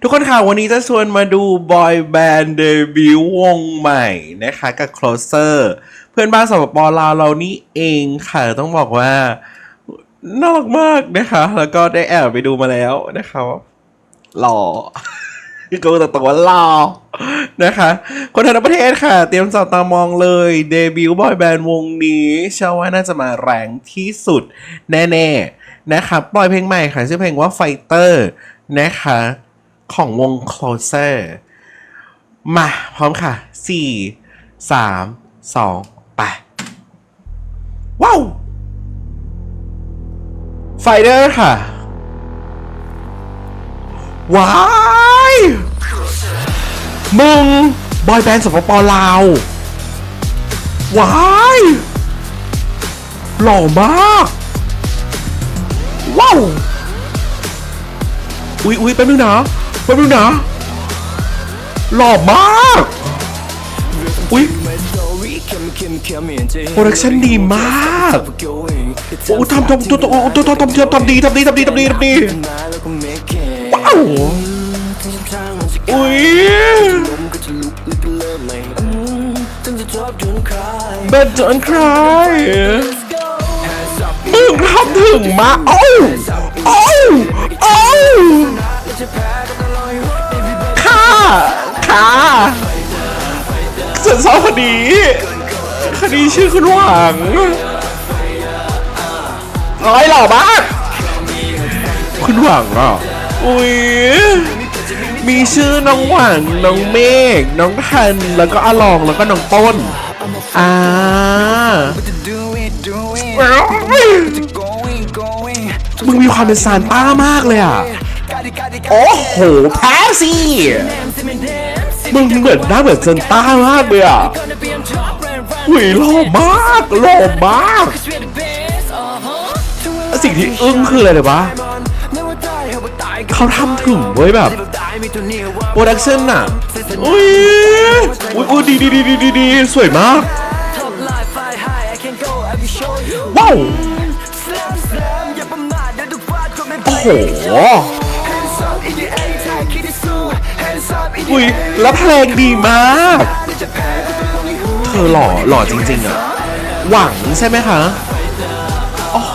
ทุกคนค่ะ วันนี้จะชวนมาดูบอยแบนด์เดบิวต์วงใหม่นะคะกับ Closer เพื่อนบ้านสปปลาวเรานี่เองค่ะ ต้องบอกว่าน่ารักมากนะคะ แล้วก็ได้แอบไปดูมาแล้วนะคะหล่อก็แต่ตัวหล่อนะคะ คนทั้งประเทศค่ะ เตรียมจับตามองเลยเดบิวต์บอยแบนด์วงนี้เชื่อว่าน่าจะมาแรงที่สุดแน่ ๆ นะคะปล่อยเพลงใหม่ค่ะชื่อเพลงว่า Fighter นะคะ ของวง Closer มา พร้อมค่ะ 4 3 2 ไป ว้าว ไฟเดอร์ค่ะ ว้าย มึง บอยแบนด์สปปลาว ว้าย หล่อมาก ว้าว อุ๊ยอุ๊ยแป๊บนึงนะ แป๊บนึงนะหล่อมากอุ๊ยโปรดักชั่นดีมากโอ้ทำทำทำทำทำทำทำทำดีทำดีทำดีทำดีทำดีว้าวอุ๊ยเบนจอนคลายมึงทำถึงมาโอ้โอ้โอ้ ค่ะฉันชอบคนนี้คดีชื่อคุณหวังร้อยหล่อมากคุณหวังอะอุ้ยมีชื่อน้องหวังน้องเมฆน้องทันแล้วก็อาลองแล้วก็น้องต้นอ่ามึงมีความเป็นซานต้ามากเลยอะ โอ้โหแพ้สิ มึงเหมือนหน้าเหมือนเซนต้ามากเลยอะหุยหล่อมากหล่อมาก สิ่งที่อึ้งคืออะไรเลยปะเขาทำถึงเว้ยแบบโปรดักชั่นอะอุ้ยอุ้ยอุ้ยดีดีดีดีดีดีสวยมาก ว้าว โอ้โหุยแล้วเพลงดีมาก เธอหล่อหล่อจริง ๆอะหวังใช่ไหมคะ โอ้โห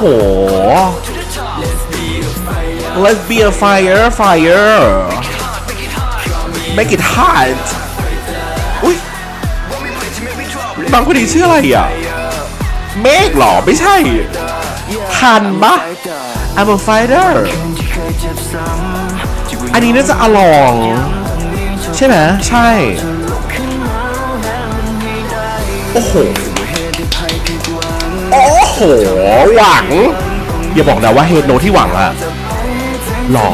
Let's be a fire fire Make it hot อุ้ยบางคนนี้ชื่ออะไรอะ เมฆหรอ ไม่ใช่ ทันปะ I'm a fighter อันนี้น่าจะอลอง ใช่ไหมใช่ โอ้โห โอ้โห หวัง อย่าบอกนะว่าเฮดโนที่หวังอะหรอ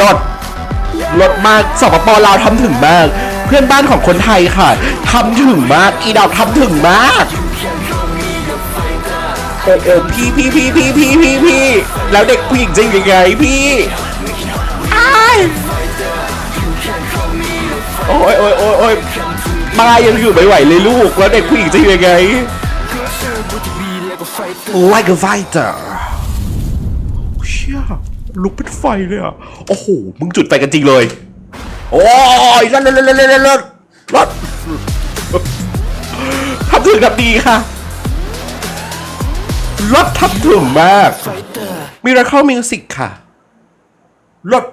ลดลดมากสปปลาวทำถึงมาก เพื่อนบ้านของคนไทยค่ะทำถึงมาก อีดาวทำถึงมากโอ้โอ้พี่พี่พี่พี่พี่พี่พี่แล้วเด็กผู้หญิงจะยังไงพี่ โอ้ยโอ้ยโอ้ยโอ้ยมายังอยู่ไม่ไหวเลยลูกแล้วเด็กผู้หญิงจะยังไง like a fighter เชี่ยลุกเป็นไฟเลยอะโอ้โหมึงจุดไฟกันจริงเลย โอ้ยรถรถรถรถรถรถรถทำถึงทำดีค่ะรถทำถึงมาก Miracle Music ค่ะรถ